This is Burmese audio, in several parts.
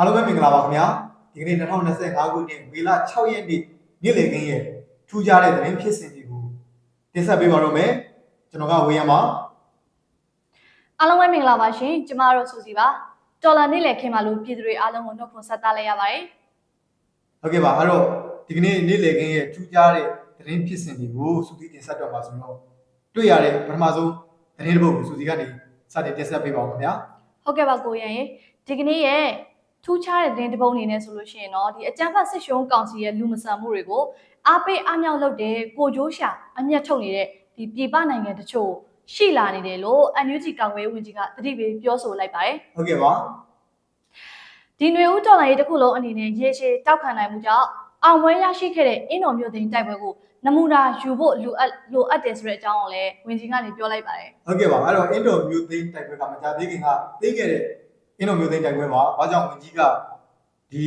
အားလုံးပဲမင်္ဂလာပါခင်ဗျာဒီကနေ့2025ခုနှစ်မေလ6ရက်နေ့နေ့လည်ခင်းရဲ့ထူးခြားတဲ့သတင်းဖြစ်စဉ်တွေကိုတင်ဆက်ပေးပါတော့မယ်ကျွန်တော်ကဝေယံပါအားလုံးပဲမင်္ဂလာပါရှင်ကျမတို့စူစီပါတော်လာနေ့လည်ခင်မှာလို့ပြည်သူတွေအားလုံးကိုနှုတ်ခွန်းဆက်သလိုက်ရပါတယ်ဟုတ်ကဲ့ပါအဲ့တော့ဒီကနေ့နေ့လည်ခင်းရဲ့ထူးခြားတဲ့သတင်းဖြစ်စဉ်တွေကိုစူတီတင်ဆက်တော့ပါဆိုတော့တွေ့ရတဲ့ပထမဆုံးသတင်းတစ်ပုဒ်ကိုစူတီကနေစတင်တင်ဆက်ပေးပါဦးခင်ဗျာဟုတ်ကဲ့ပါကိုရန်ရေဒီကနေ့ရဲ့ ထူးခြားတဲ့သတင်းတစ်ပုဒ်အနေနဲ့ဆိုလို့ရှိရင်တော့ဒီအကြမ်းဖက်စစ်ရှုံးကောင်စီရဲ့လူမဆန်မှုတွေကိုအားပေးအားမြောက်လုပ်တဲ့ကိုကျိုးရှာအမျက်ထုတ်နေတဲ့ဒီပြည်ပနိုင်ငံတချို့ရှိလာနေတယ်လို့ NUG ကာကွယ်ရေးဝန်ကြီးကတတိပေးပြောဆိုလိုက်ပါတယ်ဟုတ်ကဲ့ပါဒီຫນွေဦးတော်လိုင်းရေးတစ်ခုလုံးအနေနဲ့ရေရှည်တောက်ခံနိုင်မှုကြောင့်အောင်ပွဲရရှိခဲ့တဲ့အင်းတော်မျိုးသိန်းတိုက်ပွဲကိုနမူနာယူဖို့လိုအပ်လိုအပ်တယ်ဆိုတဲ့အကြောင်းကိုလည်းဝန်ကြီးကနေပြောလိုက်ပါတယ်ဟုတ်ကဲ့ပါအဲ့တော့အင်ဒိုမျိုးသိန်းတိုက်ပွဲကမကြသေးခင်ကသိခဲ့တဲ့ အင်ဒိုမျိုးသိန်းတိုက်ပွဲပါဘာကြောင့်ဝင်ကြီးကဒီ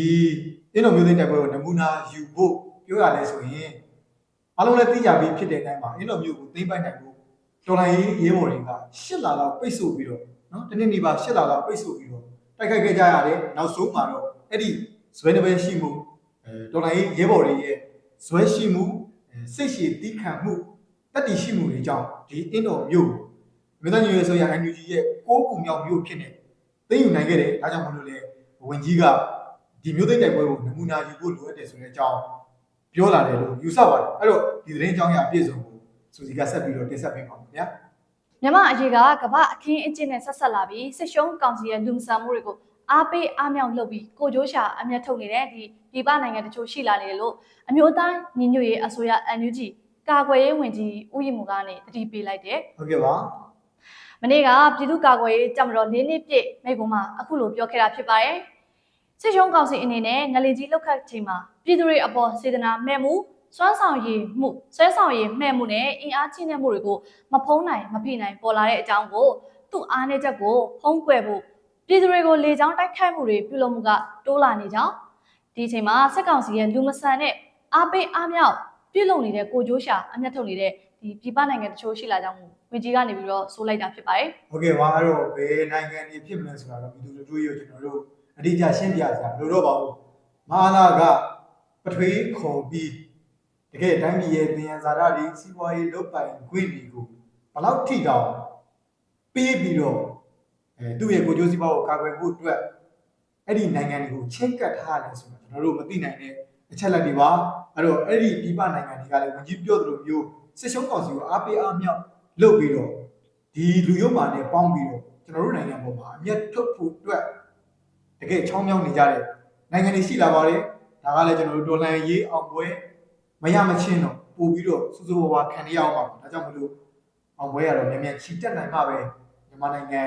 အင်ဒိုမျိုးသိန်းတိုက်ပွဲကိုနမူနာယူဖို့ပြောရလဲဆိုရင်အားလုံးလည်းသိကြပြီးဖြစ်တဲ့အတိုင်းမှာအင်ဒိုမျိုးကိုသိမ်းပိုက်နိုင်ဖို့တော်လိုင်းရေးရေးဘော်တွေကရှစ်လာလောက်ပိတ်ဆို့ပြီးတော့နော်တနေ့နေ့ပါရှစ်လာလောက်ပိတ်ဆို့ပြီးတော့တိုက်ခိုက်ခဲ့ကြရတယ်နောက်ဆုံးမှာတော့အဲ့ဒီဇွဲတစ်ပဲရှိမှုအဲတော်လိုင်းရေးရေးဘော်တွေရဲ့ဇွဲရှိမှုအဲစိတ်ရှည်တီးခံမှုတတ်တည်ရှိမှုတွေကြောင့်ဒီအင်ဒိုမျိုးကိုမြေသားညွေဆိုရ NUG ရဲ့ကိုးခုမြောက်မျိုးဖြစ်နေ သိယူနိုင်ခဲ့တယ်ဒါကြောင့်မလို့လေဝင်ကြီးကဒီမျိုးသိတိုက်ပွဲကိုနမူနာယူဖို့လိုအပ်တယ်ဆိုတဲ့အကြောင်းပြောလာတယ်လို့ယူဆပါတယ်အဲ့တော့ဒီသတင်းအကြောင်းအရာအပြည့်စုံကိုစူစီကဆက်ပြီးတော့တင်ဆက်ပေးပါမယ်ဗျာမြန်မာအရေးကကမ္ဘာအခင်းအကျင်းနဲ့ဆက်ဆက်လာပြီးစစ်ရှုံးကောင်စီရဲ့လူမဆန်မှုတွေကိုအားပေးအားမြောက်လုပ်ပြီးကိုကျိုးရှာအမျက်ထုတ်နေတဲ့ဒီပြည်ပနိုင်ငံတချို့ရှိလာနေတယ်လို့အမျိုးသားညီညွတ်ရေးအစိုးရ NUG ကာကွယ်ရေးဝန်ကြီးဦးရီမူကနေတတိပေးလိုက်တယ်ဟုတ်ကဲ့ပါ မနေ့ကပြည်သူ့ကာကွယ်ရေးကြံ့မတော်၄နှစ်ပြည့်မိကုံမှာအခုလိုပြောခဲ့တာဖြစ်ပါတယ်။စစ်ရှုံးကောင်စီအနေနဲ့ငလင်ကြီးလောက်ခတ်ချိန်မှာပြည်သူတွေအပေါ်စေတနာမဲ့မှုစွမ်းဆောင်ရည်မှုဆွဲဆောင်ရည်မဲ့မှုနဲ့အင်အားကြီးတဲ့မှုတွေကိုမဖုံးနိုင်မဖိနိုင်ပေါ်လာတဲ့အကြောင်းကိုသူ့အားနည်းချက်ကိုဖုံးကွယ်ဖို့ပြည်သူတွေကိုလေကြောင်းတိုက်ခိုက်မှုတွေပြုလုပ်မှုကတိုးလာနေကြောင်းဒီအချိန်မှာစစ်ကောင်စီရဲ့လူမဆန်တဲ့အားပေးအားမြောက်ပြုလုပ်နေတဲ့ကိုကျိုးရှာအမျက်ထုတ်နေတဲ့ဒီပြည်ပနိုင်ငံတချို့ရှိလာကြောင်း ဝန်ကြီးကနေပြီးတော့ဆိုလိုက်တာဖြစ်ပါတယ်ဟုတ်ကဲ့ပါအဲ့တော့ဘယ်နိုင်ငံတွေဖြစ်မလဲဆိုတာတော့ဒီလိုတို့ရကျွန်တော်တို့အတိအကျရှင်းပြကြမလို့တော့ပါဘူးမဟာနာကပထွေးခုံပြီးတကယ်တိုင်းပြည်ရဲ့တင်ရဇာတာတွေစီးပွားရေးလုပ်ပိုင်ခွင့်တွေကိုဘယ်လောက်ထိတောင်ပေးပြီးတော့အဲသူ့ရဲ့ကိုကျိုးစီးပွားကိုကာကွယ်ဖို့အတွက်အဲ့ဒီနိုင်ငံတွေကိုချင်းကပ်ထားတယ်ဆိုတော့ကျွန်တော်တို့မသိနိုင်တဲ့အချက်လက်တွေပါအဲ့တော့အဲ့ဒီပြည်ပနိုင်ငံတွေကလည်းဝင်ကြီးပြောသလိုမျိုးစစ်ရှုံးကောင်စီကိုအားပေးအားမြောက် လုပ်ပြီးတော့ဒီလူရုပ်မာနဲ့ပေါင်းပြီးတော့ကျွန်တော်တို့နိုင်ငံပေါ်မှာအမျက်ထုတ်ဖို့အတွက်တကယ်ချောင်းမြောင်းနေကြတဲ့နိုင်ငံတွေရှိလာပါတယ်ဒါကလည်းကျွန်တော်တို့ဒေါ်လာရေးအောင်ပွဲမရမချင်းတော့ပို့ပြီးတော့စူးစူးဝါးဝါခံရအောင်ပါဒါကြောင့်မလို့အောင်ပွဲရတော့မြန်မြန်ချီတက်နိုင်မှပဲမြန်မာနိုင်ငံ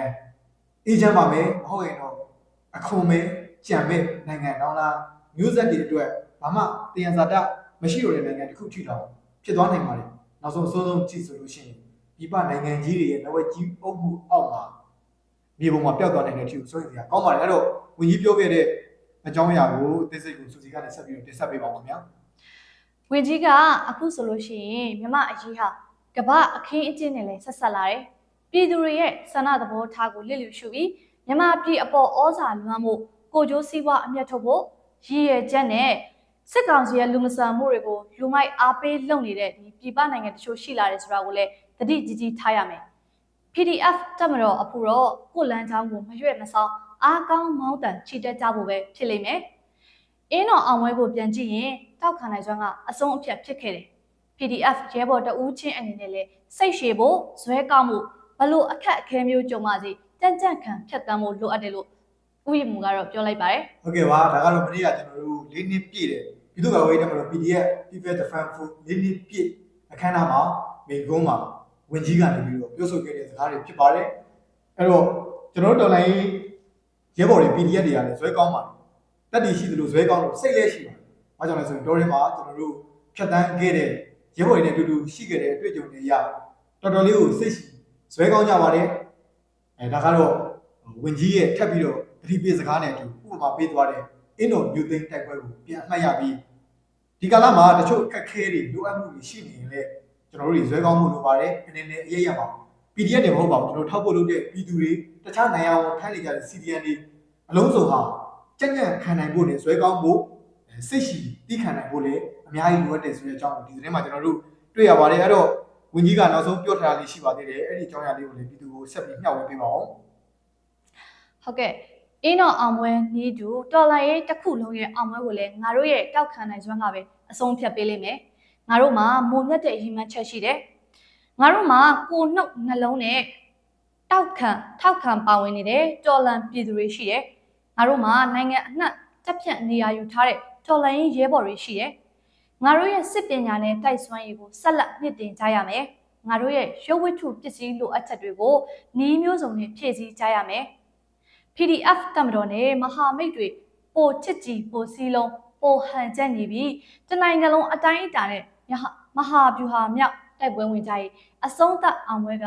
အေးချမ်းပါမယ်မဟုတ်ရင်တော့အခုံမဲကြံမဲ့နိုင်ငံတောင်းလားမျိုးဆက်တွေအတွက်ဘာမှတရားစာတမရှိတော့တဲ့နိုင်ငံတစ်ခုထိတော့ဖြစ်သွားနိုင်ပါတယ်နောက်ဆုံးအစိုးဆုံးကြည့်ဆိုလို့ရှိရင် ဒီပနိုင်ငံကြီးတွေရဲ့လက်ဝဲကြီးအုပ်မှုအောက်မှာမြေပုံမှာပျောက်သွားနိုင်တဲ့အထိကိုစိုးရိမ်စရာကောင်းပါတယ်အဲ့တော့ဝင်ကြီးပြောခဲ့တဲ့အကြောင်းအရာကိုအသေးစိတ်ကိုစူစီကနေဆက်ပြီးတော့တင်ဆက်ပေးပါဦးခင်ဗျာဝင်ကြီးကအခုဆိုလို့ရှိရင်မြမအကြီးဟာကမ္ဘာအခင်းအကျင်းနဲ့လည်းဆက်ဆက်လာတယ်။ပြည်သူတွေရဲ့ဆန္ဒသဘောထားကိုလစ်လျူရှုပြီးမြမပြည်အပေါ်ဩဇာလွှမ်းမှုကိုကျိုးစည်းဝါအမျက်ထုတ်ဖို့ရည်ရွယ်ချက်နဲ့စစ်ကောင်စီရဲ့လူမဆန်မှုတွေကိုလူမိုက်အားပေးလုပ်နေတဲ့ဒီပြည်ပနိုင်ငံတချို့ရှိလာတယ်ဆိုတာကိုလည်း သတိကြီးကြီးထားရမယ်။ PDF တက်မတော်အဖူတော့ကိုလန်းချောင်းကိုမရွဲ့မဆောင်အားကောင်းမောင်းတန်ချီတက်ကြဖို့ပဲဖြစ်လိမ့်မယ်။အင်းတော်အောင်ပွဲကိုပြန်ကြည့်ရင်တောက်ခံနိုင်စွမ်းကအဆုံးအဖြတ်ဖြစ်ခဲ့တယ်။ PDF ရဲဘော်တဦးချင်းအနေနဲ့လည်းစိတ်ရှည်ဖို့ဇွဲကောင်းမှုဘလို့အခက်အခဲမျိုးကြုံပါစေကြံ့ကြံ့ခံဖြတ်တမ်းဖို့လိုအပ်တယ်လို့ဥယျာဉ်မူကတော့ပြောလိုက်ပါတယ်ဟုတ်ကဲ့ပါဒါကတော့မနေ့ကကျွန်တော်တို့၄နှစ်ပြည့်တယ်ပြည်သူ့ကာကွယ်ရေးတပ်မတော် PDF People Defense Force ၄နှစ်ပြည့်အခမ်းအနားမှာမိကုန်းမှာ ဝင်ကြီးကနေပြီးတော့ပြောဆိုခဲ့တဲ့စကားတွေဖြစ်ပါတယ်အဲ့တော့ကျွန်တော်တို့တော်လိုင်းရဲဘော်တွေ PDF တွေကလည်းဇွဲကောင်းပါတယ်တက်တည်ရှိသလိုဇွဲကောင်းလို့စိတ်လည်းရှိပါတယ်ဘာကြောင့်လဲဆိုရင်တော်ရင်မှာကျွန်တော်တို့ဖြတ်တန်းခဲ့တဲ့ရဲဘော်တွေနဲ့အတူတူရှိခဲ့တဲ့အတွေ့အကြုံတွေအရတော်တော်လေးကိုစိတ်ရှိဇွဲကောင်းကြပါတယ်အဲဒါကတော့ဝင်ကြီးရဲ့ထပ်ပြီးတော့သတိပေးစကားနဲ့အတူဥပမာပေးသွားတဲ့အင်းတော်မျိုးသိန်းတိုက်ပွဲကိုပြန်အမှတ်ရပြီးဒီကာလမှာတချို့အခက်အခဲတွေလိုအပ်မှုတွေရှိနေရင်လည်း ကျွန်တော်တို့တွေဇွဲကောင်းမှုလိုပါတယ်အနေနဲ့အရေးရပါ PDF တွေမဟုတ်ပါဘူးကျွန်တော်ထောက်ဖို့လုပ်တဲ့ပြည်သူတွေတခြားနိုင်ငံအောင်ထိုင်းနေကြတဲ့ CDN တွေအလုံးစုံဟာကြက်ညံ့ခံနိုင်ဖို့နဲ့ဇွဲကောင်းဖို့အဲစိတ်ရှိတီးခံနိုင်ဖို့လည်းအများကြီးလိုအပ်တယ်ဆိုတဲ့အကြောင်းကိုဒီသတင်းမှာကျွန်တော်တို့တွေ့ရပါတယ်အဲ့တော့ဝန်ကြီးကနောက်ဆုံးပြောထားတာလေးရှိပါသေးတယ်အဲ့ဒီအကြောင်းအရာလေးကိုလည်းပြည်သူကိုဆက်ပြီးမျှဝေပေးပါအောင်ဟုတ်ကဲ့အင်းတော်အောင်ပွဲနေတူတော်လိုင်းရဲ့တစ်ခုလုံးရဲ့အောင်ပွဲကိုလည်းငါတို့ရဲ့တောက်ခံနိုင်စွမ်းကပဲအဆုံးဖြတ်ပေးလိမ့်မယ် ငါတို့မှာမုံမြတ်တဲ့ရည်မှန်းချက်ရှိတယ်ငါတို့မှာကိုနှုတ်နှလုံးနဲ့တောက်ခံထောက်ခံပါဝင်နေတဲ့တော်လန်ပြည်သူတွေရှိတယ်ငါတို့မှာနိုင်ငံအနှံ့တက်ပြန့်နေရာယူထားတဲ့တော်လန်ရေးရဲဘော်တွေရှိတယ်ငါတို့ရဲ့စစ်ပညာနဲ့တိုက်စွမ်းရည်ကိုဆက်လက်မြင့်တင်ကြရမယ်ငါတို့ရဲ့ရုပ်ဝတ္ထုပစ္စည်းလိုအပ်ချက်တွေကိုနှီးမျိုးစုံနဲ့ဖြည့်ဆည်းကြရမယ် PDF တမတော်နဲ့မဟာမိတ်တွေပိုချစ်ကြည်ပိုစည်းလုံးပိုဟန်ချက်ညီပြီးတနိုင်ငံလုံးအတိုင်းအတာနဲ့ မဟာမဟာဗျူဟာမြောက်တိုက်ပွဲဝင်ကြရေးအဆုံးသတ်အောင်ပွဲက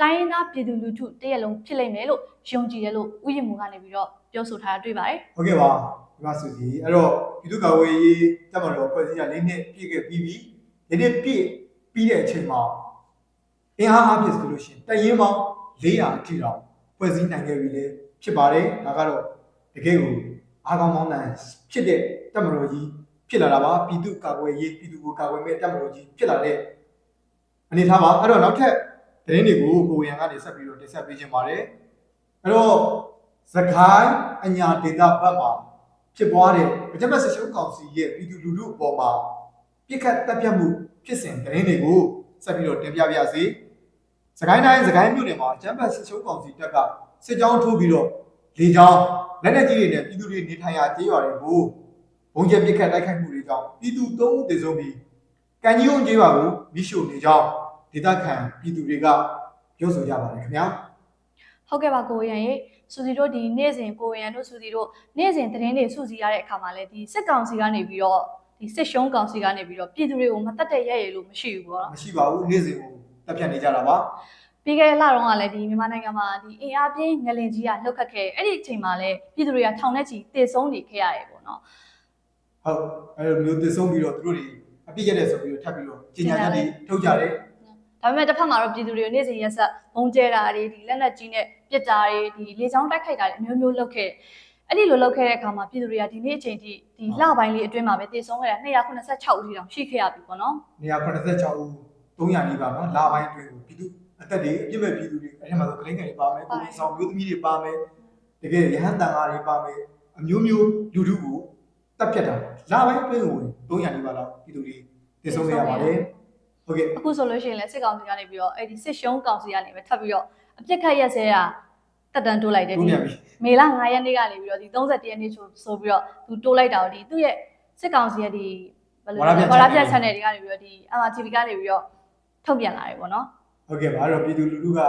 တိုင်းရင်းသားပြည်သူလူထုတရက်လုံးဖြစ်လိမ့်မယ်လို့ယုံကြည်တယ်လို့ဥယျာဉ်မူကနေပြီးတော့ပြောဆိုထားတာတွေ့ပါတယ်ဟုတ်ကဲ့ပါဒီမှာဆိုစီအဲ့တော့ပြည်သူ့ကာကွယ်ရေးတပ်မတော်ဖွဲ့စည်းရ၄နှစ်ပြည့်ခဲ့ပြီးပြီဒီနေ့ပြည့်ပြီးတဲ့အချိန်မှာအင်အားအပြည့်ဆိုလို့ရှိရင်တရင်ပေါင်း400အထိတောင်ဖွဲ့စည်းနိုင်ခဲ့ပြီလေဖြစ်ပါတယ်ဒါကတော့တကယ်ကိုအားကောင်းမောင်းတန်ဖြစ်တဲ့တပ်မတော်ကြီး ဖြစ်လာတာပါပြည်သူ့ကာကွယ်ရေးပြည်သူ့ကိုကာကွယ်မဲ့တပ်မတော်ကြီးဖြစ်လာတဲ့အနေထားပါအဲ့တော့နောက်ထပ်သတင်းတွေကိုကိုရန်ကနေဆက်ပြီးတော့တင်ဆက်ပေးခြင်းပါတယ်အဲ့တော့စကိုင်းအညာဒေတာဘက်မှာဖြစ်ပွားတဲ့ဗကြမတ်ဆရှုံးကောင်စီရဲ့ပြည်သူလူထုအပေါ်မှာပြစ်ခတ်တပ်ဖြတ်မှုဖြစ်စဉ်သတင်းတွေကိုဆက်ပြီးတော့တင်ပြပါရစေ။စကိုင်းတိုင်းစကိုင်းမြို့နယ်မှာဗကြမတ်ဆရှုံးကောင်စီတပ်ကစစ်ကြောင်းထိုးပြီးတော့လေကြောင်းလက်နက်ကြီးတွေနဲ့ပြည်သူတွေနေထိုင်ရာကျေးရွာတွေကို ဘုံကျဲပြစ်ခတ်တိုက်ခိုက်မှုတွေကြောင့်ပြည်သူ၃ဦးသေဆုံးပြီးကံကြီးုံကျေးရွာကိုမိရှို့နေကြောင်းဒေသခံပြည်သူတွေကပြောဆိုကြပါတယ်ခင်ဗျာ။ဟုတ်ကဲ့ပါကိုရန်ရေစူစီတို့ဒီနေ့စဉ်ကိုရန်တို့စူစီတို့နေ့စဉ်သတင်းတွေစုစည်းရတဲ့အခါမှာလည်းဒီစစ်ကောင်စီကနေပြီးတော့ဒီစစ်ရှုံးကောင်စီကနေပြီးတော့ပြည်သူတွေကိုမတက်တဲ့ရဲရည်လို့မရှိဘူးပေါ့နော်မရှိပါဘူးနေ့စဉ်ကိုတက်ပြတ်နေကြတာပါပြီးခဲ့တဲ့လတုန်းကလည်းဒီမြန်မာနိုင်ငံမှာဒီအင်အားပြင်းငလင်ကြီးကလှုပ်ခတ်ခဲ့အဲ့ဒီအချိန်မှာလည်းပြည်သူတွေကထောင်ထဲချီတေဆုံးနေခဲ့ရတယ်ပေါ့နော် ဟုတ်အဲလိုမျိုးသစ်ဆုံးပြီးတော့သူတို့တွေအပြစ်ရက်တဲ့ဆိုပြီးတော့ထပ်ပြီးတော့ကြီးညာချက်တွေထုတ်ကြတယ်ဒါပေမဲ့တစ်ဖက်မှာတော့ပြည်သူတွေကိုနေ့စဉ်ရက်ဆက်ဘုံကျဲတာတွေဒီလက်နက်ကြီးနဲ့ပစ်တာတွေဒီလေကြောင်းတိုက်ခိုက်တာတွေအမျိုးမျိုးလုပ်ခဲ့အဲ့ဒီလိုလုပ်ခဲ့တဲ့အခါမှာပြည်သူတွေကဒီနေ့အချိန်ထိဒီလပိုင်းလေးအတွင်းမှာပဲတေဆုံးခဲ့တာ286ဦးထိတောင်ရှိခဲ့ရပြီပေါ့နော်နေရာ86ဦး300နီးပါးနော်လာပိုင်းအတွင်းကိုပြည်သူအသက်တွေအပြစ်မဲ့ပြည်သူတွေအဲ့ဒီမှာဆိုကလင်းငယ်တွေပါမယ်ကိုယ်ဆောင်မျိုးသမီးတွေပါမယ်တကယ်ရဟန်းတန်ဃာတွေပါမယ်အမျိုးမျိုးလူထုကို တက်ပြတ်တာလာပိုင်းအတွင်းကို300နီးပါးလောက်ပြည်သူတွေသစ်ဆုံးခဲ့ရပါတယ်ဟုတ်ကဲ့အခုဆိုလို့ရှိရင်လည်းစစ်ကောင်စီကနေပြီးတော့အဲ့ဒီစစ်ရှုံးကောင်စီကနေပဲထပ်ပြီးတော့အပြစ်ခတ်ရက်စဲတာတက်တန်းတိုးလိုက်တယ်တို့ဒီနေပြီမေလ9ရက်နေ့ကနေပြီးတော့ဒီ31ရက်နေ့ဆိုဆိုပြီးတော့သူတိုးလိုက်တာကိုဒီသူ့ရဲ့စစ်ကောင်စီရဲ့ဒီဘယ်လိုလဲဝါရပြ channel တွေကနေပြီးတော့ဒီ MRTV ကနေပြီးတော့ထုတ်ပြန်လာတယ်ပေါ့နော်ဟုတ်ကဲ့ပါအဲ့တော့ပြည်သူလူထုက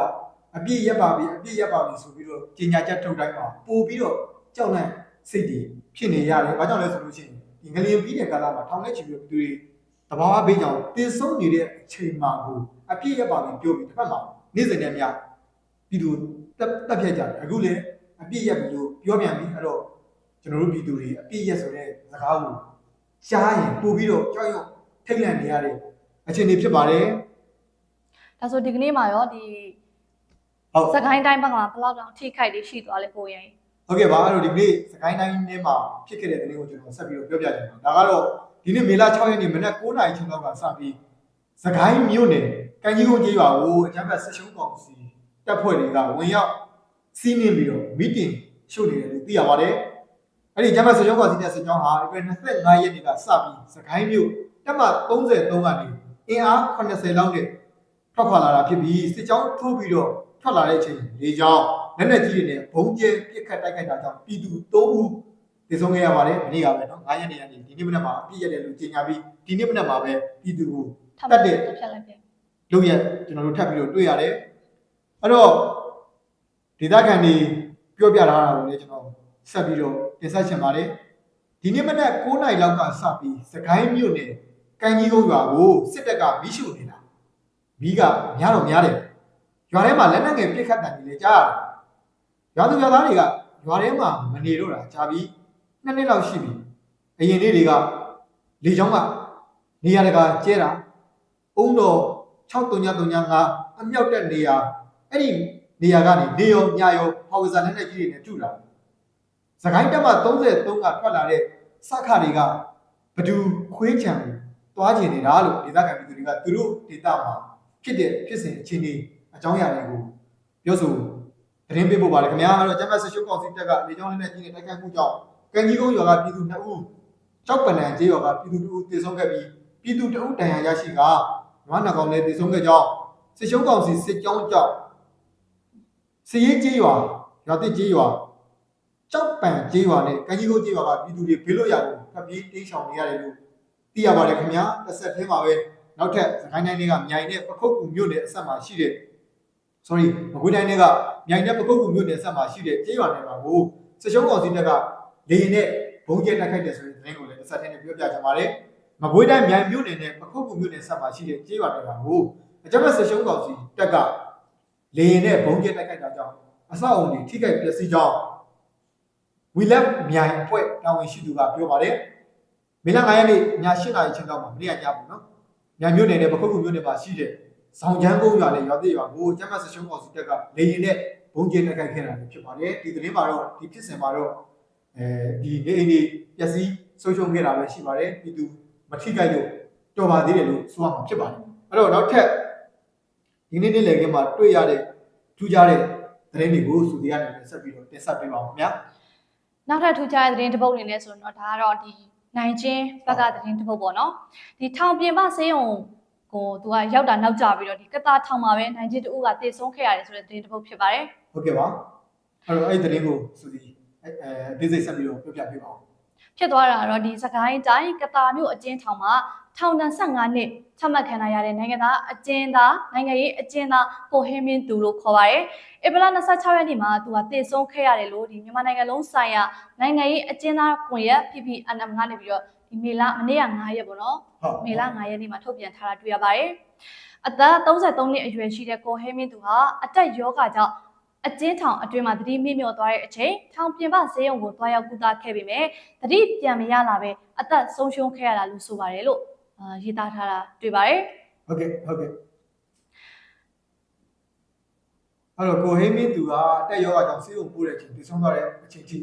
အပြည့်ရက်ပါပြီအပြည့်ရက်ပါပြီဆိုပြီးတော့ကြီးညာချက်ထုတ်တိုင်းမှာပို့ပြီးတော့ကြောက်လန့် စိတ်တွေဖြစ်နေရတယ်။ဘာကြောင့်လဲဆိုလို့ရှိရင်ဒီငလျင်ပြီးတဲ့ကာလမှာထောင်ထဲချီပြီးပြည်သူတွေတဘာဝဘေးကြောင့်တင်ဆုံးနေတဲ့အချိန်မှာကိုအပြည့်ရက်ပါပြီပြောပြီးတစ်ဖက်မှာနေ့စဉ်နဲ့များပြည်သူတက်တက်ဖြတ်ကြတယ်အခုလည်းအပြည့်ရက်ပြီလို့ပြောပြန်ပြီအဲ့တော့ကျွန်တော်တို့ပြည်သူတွေအပြည့်ရက်ဆိုတဲ့စကားကိုကြားရင်ပို့ပြီးတော့ကြောက်ရွံ့ထိတ်လန့်နေရတဲ့အခြေအနေဖြစ်ပါတယ်ဒါဆိုဒီကနေ့မှာရောဒီဟုတ်စကိုင်းတိုင်းဘက်ကမှာဘယ်လောက်တောင်ထိခိုက်တွေရှိသွားလဲကိုရင် ဟုတ်ကဲ့ပါအဲ့တော့ဒီနေ့စကိုင်းတိုင်းထဲမှာဖြစ်ခဲ့တဲ့သတင်းကိုကျွန်တော်ဆက်ပြီးတော့ပြောပြချင်ပါတယ်ဒါကတော့ဒီနေ့မေလ6ရက်နေ့မနက်9:00နာရီချိန်လောက်ကစပြီးစကိုင်းမြို့နယ်ကံကြီးကုန်းကျေးရွာကိုအကြမ်းဖက်ဆက်ရှုံးကောင်စီတပ်ဖွဲ့တွေကဝင်ရောက်စီးနင်းပြီးတော့မီတင်ရှုပ်နေတယ်လို့သိရပါတယ်အဲ့ဒီအကြမ်းဖက်ဆက်ရှုံးကောင်စီတဲ့စစ်ကြောင်းဟာဒီ25ရက်နေ့ကစပြီးစကိုင်းမြို့တပ်မ33ကနေအင်အား80လောက်နဲ့ထွက်ခွာလာတာဖြစ်ပြီးစစ်ကြောင်းထိုးပြီးတော့ထွက်လာတဲ့အချိန်လေကြောင်း လက်နက်ကြီးတွေနဲ့ဘုံကျဲပစ်ခတ်တိုက်ခိုက်တာကြောင့်ပြည်သူ၃ဦးသေဆုံးခဲ့ရပါတယ်မနေ့ကပဲနော်9ရက်နေ့ကနေဒီနေ့မနက်မှာအပြည့်ရတယ်လို့ကြေညာပြီးဒီနေ့မနက်မှာပဲပြည်သူကိုထပ်တတ်တဲ့ဖြတ်လိုက်ပြန်လုပ်ရကျွန်တော်တို့ထပ်ပြီးတော့တွေ့ရတယ်အဲ့တော့ဒေသခံတွေပြောပြထားတာကိုလည်းကျွန်တော်ဆက်ပြီးတော့တင်ဆက်ချင်ပါတယ်ဒီနေ့မနက်9နာရီလောက်ကစပြီးစကိုင်းမြို့နယ်ကံကြီးကုန်းရွာကိုစစ်တပ်ကမီးရှို့နေတာမီးကများတော့များတယ်ရွာထဲမှာလက်နက်ငယ်ပစ်ခတ်တံတွေလည်းကြားရတယ် ရွာသူရွာသားတွေကရွာထဲမှာမနေတော့တာကြာပြီနှစ်နှစ်လောက်ရှိပြီအရင်နေ့တွေကလေချောင်းကနေရာတကာကျဲတာအုံတော်6335အမြောက်တက်နေရာအဲ့ဒီနေရာကနေနေရောညရောဟောက်ဝဇာနဲ့နဲ့ကြီးတွေနဲ့တူတာစကိုင်းတက်မှ33ကထွက်လာတဲ့စခတွေကဘဒူခွေးချံကိုတွားကျင်နေတာလို့ဒေသခံပြည်သူတွေကသူတို့ဒေသမှာဖြစ်တဲ့ဖြစ်စဉ်အခြေအနေအကြောင်းအရာတွေကိုပြောဆို သတင်းပေးပို့ပါတယ်ခင်ဗျာအဲ့တော့ကျမဆရှုကောင်စီတက်ကလေကြောင်းလေးနဲ့ကြီးနေတဲ့တိုက်ခိုက်မှုကြောင့်ကံကြီးကုန်းရွာကပြည်သူ2ဦးကြောက်ပနံကျေးရွာကပြည်သူ2ဦးတေဆုံးခဲ့ပြီးပြည်သူ2ဦးဒဏ်ရာရရှိကနွားနှကောင်လည်းတေဆုံးခဲ့ကြောင်းဆရှုကောင်စီစစ်ကြောင်းကြောင့်စည်ရေးကျေးရွာရွာတိကျေးရွာကြောက်ပံကျေးရွာနဲ့ကကြီးကိုကျေးရွာကပြည်သူတွေဘေးလွတ်ရာကိုဖပြေးတိမ်းရှောင်နေရတယ်လို့သိရပါတယ်ခင်ဗျာတစ်ဆက်တည်းမှာပဲနောက်ထပ်စကိုင်းတိုင်းတွေကမြိုင်နဲ့ပခုတ်ကူမြို့နယ်အဆက်မှာရှိတဲ့ sorry မကွေးတိုင်းတွေကမြိုင်နဲ့ပခုတ်ကူမြို့နယ်အဆက်မှာရှိတဲ့ကျေးရွာတွေမှာကိုစချုံးကောင်စီတပ်ကလေရင်နဲ့ဘုံကျဲတိုက်ခိုက်တယ်ဆိုတဲ့သတင်းကိုလည်းတစ်ဆက်တည်းနဲ့ပြောပြချင်ပါတယ်မကွေးတိုင်းမြိုင်မြို့နယ်နဲ့ပခုတ်ကူမြို့နယ်ဆက်မှာရှိတဲ့ကျေးရွာတွေကကိုအကြမ်းဖက်စချုံးကောင်စီတပ်ကလေရင်နဲ့ဘုံကျဲတိုက်ခိုက်တာကြောင့်အဆောက်အုံတွေထိခိုက်ပျက်စီးကြောင်း we love မြိုင်အဖွဲ့တာဝန်ရှိသူကပြောပါတယ်မေလ9ရက်နေ့ည8နာရီချိန်လောက်မှာမနေ့ကညပေါ့နော်မြိုင်မြို့နယ်နဲ့ပခုတ်ကူမြို့နယ်မှာရှိတဲ့ ဇောင်ချမ်းကုန်းရွာနဲ့ရွာသေးရွာကိုကျမ်းမဆရှုံးကောင်စီတက်ကလေရင်နဲ့ဘုံကျင်းတိုက်ခိုက်ခဲ့တာဖြစ်ပါတယ်ဒီသတင်းမှာတော့ဒီဖြစ်စဉ်မှာတော့အဲဒီနေအိမ်တွေပျက်စီးဆုံးရှုံးခဲ့တာပဲရှိပါတယ်ပြည်သူမထိခိုက်လို့တော်ပါသေးတယ်လို့ဆိုရမှာဖြစ်ပါတယ်အဲ့တော့နောက်ထပ်ဒီနေ့နေ့လည်ခင်းမှာတွေ့ရတဲ့ထူးခြားတဲ့သတင်းတွေကိုစုတရားနဲ့ဆက်ပြီးတော့တင်ဆက်ပေးပါဦးခင်ဗျာနောက်ထပ်ထူးခြားတဲ့သတင်းတစ်ပုဒ်အနေနဲ့ဆိုတော့ဒါကတော့ဒီနိုင်ချင်းဘက်ကသတင်းတစ်ပုဒ်ပေါ့နော်ဒီထောင်ပြင်ပဆေးရုံ ကိုသူကရောက်တာနောက်ကျပြီးတော့ဒီကတာထောင်မှာပဲနိုင်ချင်းတူကတည်ဆုံးခဲ့ရတယ်ဆိုတဲ့သတင်းတစ်ပုဒ်ဖြစ်ပါတယ်ဟုတ်ကဲ့ပါအဲ့တော့အဲ့ဒီသတင်းကိုစုဒီအဲအသေးစိတ်ဆက်ပြီးတော့ပြောပြပေးပါဦးဖြစ်သွားတာကတော့ဒီစကိုင်းတိုင်းကတာမြို့အကျဉ်းထောင်မှာထောင်ဒဏ်15နှစ်ချမှတ်ခံရတဲ့နိုင်ငံသားအကျဉ်းသားနိုင်ငံရေးအကျဉ်းသားကိုဟင်းမင်းသူလို့ခေါ်ပါတယ်။ဧပြီလ26ရက်နေ့မှာသူကတည်ဆုံးခဲ့ရတယ်လို့ဒီမြန်မာနိုင်ငံလုံးဆိုင်ရာနိုင်ငံရေးအကျဉ်းသားကွန်ရက် PPNM ကနေပြီးတော့ဒီမေလမနေ့က9ရက်ပေါ့နော်ဟုတ် မေလ9ရက်နေ့မှာထုတ်ပြန်ထားတာတွေ့ရပါတယ်။အသက်33နှစ်အရွယ်ရှိတဲ့ကိုဟင်းမင်းသူဟာအတက်ယောဂကြောင့်အကျဉ်းထောင်အတွင်းမှာသတိမေ့မြော့သွားတဲ့အချိန်ထောင်ပြင်ပဈေးရုံကိုတွားရောက်ကူတာခဲ့ပေမဲ့သတိပြန်မရလာပဲအသက်ဆုံးရှုံးခဲ့ရတာလို့ဆိုပါတယ်လို့အာရေးသားထားတာတွေ့ပါတယ်ဟုတ်ကဲ့ဟုတ်ကဲ့အဲ့တော့ကိုဟိမင်းသူကတက်ယောဂကြောင့်ဆေးရုံပို့တဲ့အချိန်ဒီဆုံးသွားတဲ့အချိန်ထိ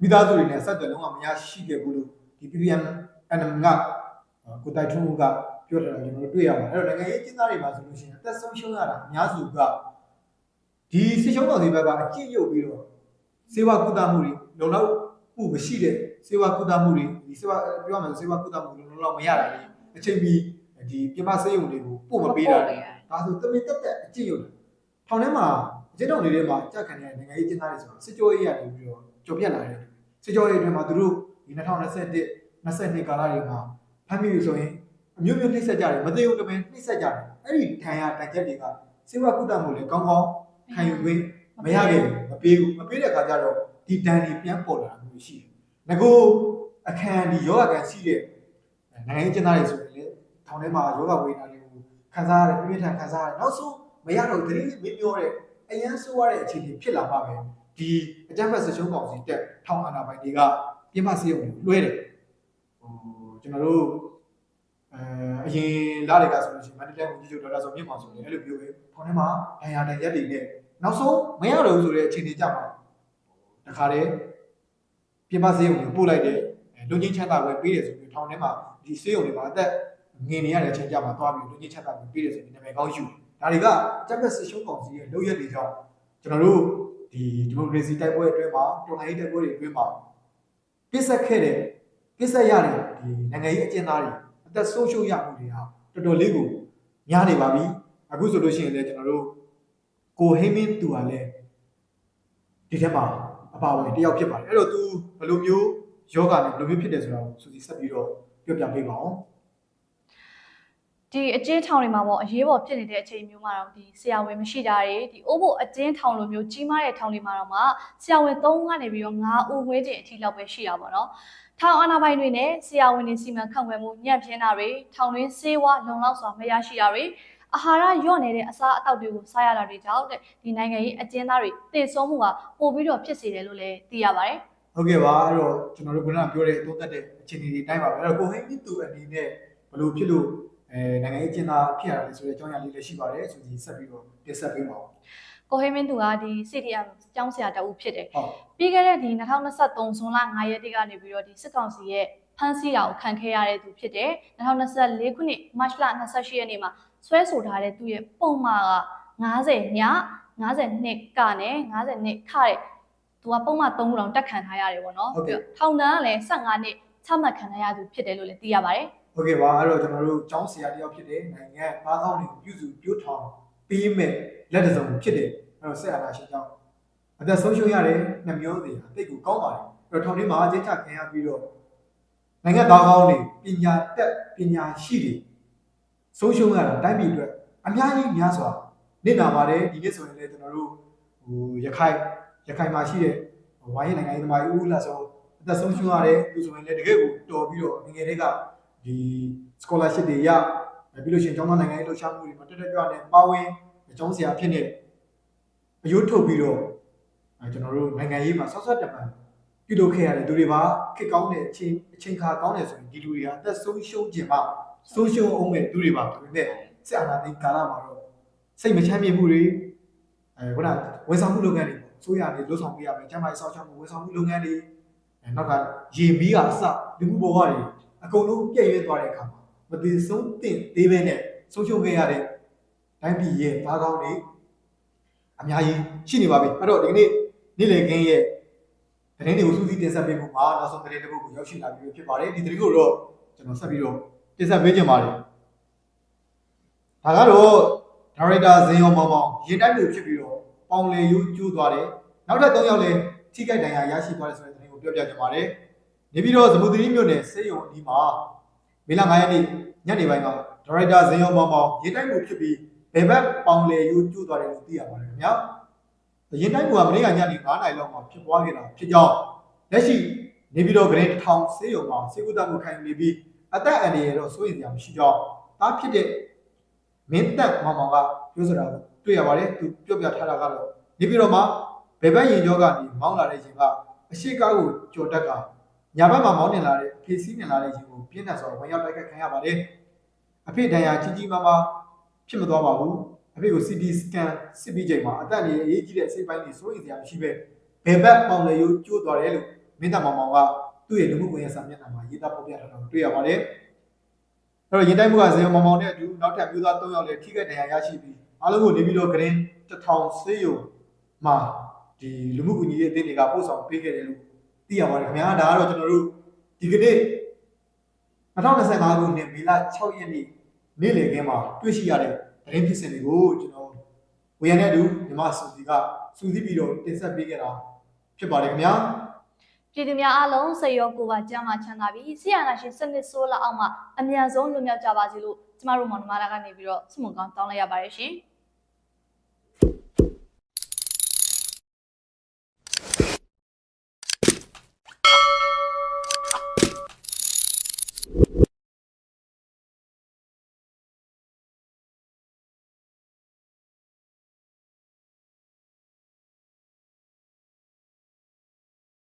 မိသားစုတွေနဲ့ဆက်သွယ်လုံးဝမရရှိခဲ့ဘူးလို့ဒီ PPM NM က ကိုတိုက်ထုံးကပြောထားတာကျွန်တော်တို့တွေ့ရပါတယ်အဲ့တော့နိုင်ငံရေးကျင်းသားတွေမှာဆိုလို့ရှိရင်အသက်ဆုံးရှုံးရတာအများစုကဒီစစ်ရှုံးတော်စီဘက်ကအကြည့်ရုပ်ပြီးတော့စေဝကုသမှုတွေလုံလောက်မှုမရှိတဲ့စေဝကုသမှုတွေဒီစေဝပြောရမယ်ဆိုစေဝကုသမှုလုံလောက်မရတာလေအချိန်ပြီးဒီပြမဆေးရုံတွေကိုပို့မပေးတာလေဒါဆိုတမင်တက်တက်အကြည့်ရုံထောင်ထဲမှာအကျဉ်းတော်တွေထဲမှာကြက်ခံတဲ့နိုင်ငံရေးကျင်းသားတွေဆိုတာစစ်ကြောရေးရတယ်ပြီးတော့ကြော်ပြက်လာတယ်စစ်ကြောရေးအတွင်းမှာသူတို့ဒီ2021 22ကာလတွေမှာဖ မ်းမိပြီဆိုရင်အမျိုးမျိုးနှိမ့်ဆက်ကြတယ်မသိဘူးတမင်နှိမ့်ဆက်ကြတယ်အဲ့ဒီထံရတန်ချက်တွေကစေဝကုသမှုလည်းကောင်းကောင်းခံယူခွင့်မရခဲ့ဘူးမပေးဘူးမပေးတဲ့အခါကျတော့ဒီဒဏ်တွေပြန်ပေါ်လာတာမျိုးရှိတယ်ငကိုအခန်းဒီယောဂကန်ရှိတဲ့နိုင်ငံရေးကျင်းသားတွေဆိုရင်လေထောင်ထဲမှာယောဂဝေဒနာတွေကိုခံစားရတယ်ပြင်းပြထန်ခံစားရတယ်နောက်ဆုံးမရတော့သတိမပြောတဲ့အရန်ဆိုးရတဲ့အခြေအနေဖြစ်လာပါပဲဒီအကြမ်းဖက်ဆချုံးကောင်စီတက်ထောင်အာဏာပိုင်တွေကပြင်းပစေးရုံကိုလွှဲတယ်ဟို ကျွန်တော်တို့အဲအရင်လာတွေကဆိုလို့ရှိရင်မန္တလေးကိုကြီးချုပ်ဒေါက်တာဆိုမြင့်မောင်ဆိုရင်အဲ့လိုပြောပဲထောင်ထဲမှာဒဏ်ရာဒဏ်ရက်တွေနဲ့နောက်ဆုံးမရတော့ဘူးဆိုတဲ့အခြေအနေကြမှာတခါတည်းပြင်းပစေးရုံကိုပို့လိုက်တဲ့လူချင်းချမ်းသာပဲပေးတယ်ဆိုပြီးထောင်ထဲမှာဒီစေးရုံတွေမှာအသက်ငင်နေရတဲ့အချိန်ကြမှာသွားပြီးလူကြီးချက်တာပြီးတယ်ဆိုပြီးနာမည်ကောင်းယူတယ်ဒါတွေကတက်သက်စစ်ရှုံးကောင်စီရဲ့လုပ်ရက်တွေကြောင့်ကျွန်တော်တို့ဒီဒီမိုကရေစီတိုက်ပွဲအတွင်းမှာတော်လှန်ရေးတိုက်ပွဲတွေအတွင်းမှာပြစ်ဆက်ခဲ့တဲ့ ပြစ်ဆက်ရတဲ့ဒီနိုင်ငံရေးအကျဉ်းသားတွေအသက်ဆုံးရှုံးရမှုတွေဟာတော်တော်လေးကိုများနေပါပြီအခုဆိုလို့ရှိရင်လည်းကျွန်တော်တို့ကိုဟိမင်းသူကလည်းဒီထက်မှာအပါဝင်တယောက်ဖြစ်ပါတယ်အဲ့တော့ तू ဘယ်လိုမျိုးယောဂနဲ့ဘယ်လိုမျိုးဖြစ်တယ်ဆိုတာကိုစူးစီးဆက်ပြီးတော့ပြောပြပေးပါအောင် ဒီအကျဉ်းထောင်တွေမှာပေါ့အရေးပေါ်ဖြစ်နေတဲ့အချိန်မျိုးမှာတော့ဒီဆရာဝန်မရှိကြတယ်ဒီအိုးဖို့အကျဉ်းထောင်လိုမျိုးကြီးမားတဲ့ထောင်တွေမှာတော့မှဆရာဝန်3ကနေပြီးတော့9ဦးဝန်းကျင်အထိလောက်ပဲရှိတာပေါ့နော်ထောင်အာဏာပိုင်တွေနဲ့ဆရာဝန်တွေစီမံခန့်ခွဲမှုညံ့ဖျင်းတာတွေထောင်တွင်းဆေးဝါးလုံလောက်စွာမရရှိတာတွေအာဟာရညော့နေတဲ့အစားအသောက်တွေကိုစားရတာတွေကြောင့်တဲ့ဒီနိုင်ငံရေးအကျဉ်းသားတွေတည်ဆုံးမှုကပိုပြီးတော့ဖြစ်စေတယ်လို့လည်းသိရပါတယ်ဟုတ်ကဲ့ပါအဲ့တော့ကျွန်တော်တို့ကပြောတဲ့အသုံးသက်တဲ့အခြေအနေတွေအတိုင်းပါပဲအဲ့တော့ကိုဟိန်းသူအနေနဲ့ဘယ်လိုဖြစ်လို့ အဲနိုင်ငံရေးကျင်းသားဖြစ်ရတာလဲဆိုတဲ့အကြောင်းအရာလေးလည်းရှိပါတယ်ဆိုပြီးဆက်ပြီးတော့တင်ဆက်ပေးပါဦးကိုဟိမင်းသူကဒီ CDM ကျောင်းဆရာတအုပ်ဖြစ်တယ်ဟုတ်ပြီးခဲ့တဲ့ဒီ2023ဇွန်လ9ရက်နေ့ကနေပြီးတော့ဒီစစ်ကောင်စီရဲ့ဖမ်းဆီးတာကိုခံခဲ့ရတဲ့သူဖြစ်တယ်2024ခုနှစ်မတ်လ28ရက်နေ့မှာဆွဲဆိုထားတဲ့သူရဲ့ပုံမှားက90ည90နှစ်ကနဲ့90နှစ်ခတဲ့သူကပုံမှန်3ခုတောင်တက်ခံထားရတယ်ပေါ့နော်ပြီးတော့ထောင်ဒဏ်ကလည်း15နှစ်ချမှတ်ခံထားရသူဖြစ်တယ်လို့လည်းသိရပါတယ် ဟုတ်ကဲ့ပါအဲ့တော့ကျွန်တော်တို့ကျောင်းဆရာတယောက်ဖြစ်တဲ့နိုင်ငံဘာကောင်းတွေကိုပြုစုပြုထောင်ပေးမဲ့လက်တစ်စုံဖြစ်တယ်အဲ့တော့ဆက်အာဏာရှင်ကြောင့်အသက်ဆုံးရှုံးရတဲ့နှမျိုးတွေဟာတိတ်ကိုကောင်းပါတယ်အဲ့တော့ထောင်ထဲမှာအကျဉ်းချခံရပြီးတော့နိုင်ငံသားကောင်းတွေပညာတက်ပညာရှိတွေဆုံးရှုံးရတာတိုင်းပြည်အတွက်အများကြီးများစွာနစ်နာပါတယ်ဒီနေ့ဆိုရင်လည်းကျွန်တော်တို့ဟိုရခိုင်ရခိုင်မှာရှိတဲ့ဝိုင်းနိုင်ငံရေးသမားကြီးဦးလာဆုံးအသက်ဆုံးရှုံးရတဲ့သူဆိုရင်လည်းတကယ်ကိုတော်ပြီးတော့ငယ်ငယ်လေးက ဒီ scholarship တွေရပြီးလို့ရှိရင်ကျောင်းသားနိုင်ငံရေးလှုပ်ရှားမှုတွေမှာတက်တက်ကြွနဲ့ပါဝင်ကျောင်းဆရာဖြစ်နေအယုတ်ထုတ်ပြီးတော့အဲကျွန်တော်တို့နိုင်ငံရေးမှာဆော့ဆော့တက်ပံပြုလုပ်ခဲ့ရတယ်သူတွေပါခစ်ကောင်းတဲ့အချိန်အချိန်ခါကောင်းတယ်ဆိုရင်ဒီလူတွေကအသက်ဆုံးရှုံးခြင်းမှဆုံးရှုံးအောင်မဲ့သူတွေပါဒါပေမဲ့စစ်အာဏာသိမ်းကာလမှာတော့စိတ်မချမ်းမြေ့မှုတွေအဲခုနဝန်ဆောင်မှုလုပ်ငန်းတွေပေါ့ဆိုရနေလှုပ်ဆောင်ပေးရမယ်ကျန်းမာရေးစောင့်ရှောက်မှုဝန်ဆောင်မှုလုပ်ငန်းတွေအဲနောက်ကရေမီးကအစလူမှုဘဝတွေ အကုန်လုံးပြည့်ရွေးသွားတဲ့အခါမှာမတည်ဆုံးတင်သေးပဲနဲ့ဆုံးရှုံးခဲ့ရတဲ့တိုင်းပြည်ရဲ့ဘာကောင်းတွေအများကြီးရှိနေပါပြီအဲ့တော့ဒီကနေ့နေ့လည်ခင်းရဲ့သတင်းတွေကိုစူးစီးတင်ဆက်ပေးဖို့မှာနောက်ဆုံးသတင်းတစ်ပုဒ်ကိုရောက်ရှိလာပြီဖြစ်ပါတယ်ဒီသတင်းကိုတော့ကျွန်တော်ဆက်ပြီးတော့တင်ဆက်ပေးကြပါမယ်ဒါကတော့ဒါရိုက်တာဇင်ယောမောင်မောင်ရင်တိုက်မှုဖြစ်ပြီးတော့ပေါင်လေယူကျိုးသွားတယ်နောက်ထပ်၃ယောက်လည်းထိခိုက်ဒဏ်ရာရရှိသွားတယ်ဆိုတဲ့သတင်းကိုပြောပြကြပါမယ် နေပြီးတော့သမုဒ္ဒရီမြို့နယ်စေယုံအဒီမှာမေလ9ရက်နေ့ညနေပိုင်းကဒါရိုက်တာဇင်ယောမောင်မောင်ရင်တိုက်မှုဖြစ်ပြီးဘယ်ဘက်ပေါင်လေယူကျိုးသွားတယ်လို့သိရပါတယ်ခင်ဗျာရင်တိုက်မှုကမနေ့ကညနေ9နာရီလောက်မှာဖြစ်ပွားခဲ့တာဖြစ်ကြောင်းလက်ရှိနေပြီးတော့ဂရင်တစ်ထောင်စေယုံမှာစေကုသမှုခံယူနေပြီးအသက်အန္တရာယ်တော့စိုးရိမ်စရာမရှိကြောင်းတားဖြစ်တဲ့မင်းသက်မောင်မောင်ကပြောဆိုတာကိုတွေ့ရပါတယ်သူပြောပြထားတာကတော့နေပြီးတော့မှဘယ်ဘက်ရင်ကျောကနေမောင်းလာတဲ့ရင်ကအရှိကားကိုကြော်တက်က ညာဘက်မှာမောင်းနေလာတဲ့အဖေစီးနေလာတဲ့ရင်ကိုပြင်းထန်စွာဝင်ရောက်တိုက်ခတ်ခံရပါတယ်။အဖေဒဏ်ရာကြီးကြီးမားမားဖြစ်မသွားပါဘူး။အဖေကို CT scan စစ်ပြီးချိန်မှာအသက်အရွယ်အရေးကြီးတဲ့စိတ်ပိုင်းတွေစိုးရိမ်စရာမရှိပဲဘယ်ဘက်ပေါင်လေရိုးကျိုးသွားတယ်လို့မင်းသားမောင်မောင်ကသူ့ရဲ့လူမှုကွန်ရက်စာမျက်နှာမှာရေးသားဖော်ပြထားတာကိုတွေ့ရပါတယ်။အဲ့တော့ရင်တိုက်မှုကဇေယျမောင်မောင်နဲ့အတူနောက်ထပ်မျိုးသား၃ယောက်လည်းထိခိုက်ဒဏ်ရာရရှိပြီးအားလုံးကိုနေပြီးတော့ဂရင်တစ်ထောင်ဆေးရုံမှာဒီလူမှုကွန်ရက်အသင်းတွေကပို့ဆောင်ပေးခဲ့တယ်လို့ သိရပါတယ်ခင်ဗျာဒါကတော့ကျွန်တော်တို့ဒီကနေ့2025ခုနှစ်မေလ6ရက်နေ့နေ့လည်ခင်းမှာတွေ့ရှိရတဲ့သတင်းဖြစ်စဉ်တွေကိုကျွန်တော်ဝေရတဲ့အတူညီမစူစီကစူစီပြီးတော့တင်ဆက်ပေးခဲ့တာဖြစ်ပါတယ်ခင်ဗျာပြည်သူများအားလုံးစိတ်ရောကိုယ်ပါကြမ်းမှချမ်းသာပြီးဆရာနာရှင်စနစ်ဆိုးလက်အောက်မှာအမြန်ဆုံးလွတ်မြောက်ကြပါစေလို့ကျမတို့မောင်နှမလာကနေပြီးတော့ဆုမွန်ကောင်းတောင်းလိုက်ရပါတယ်ရှင်။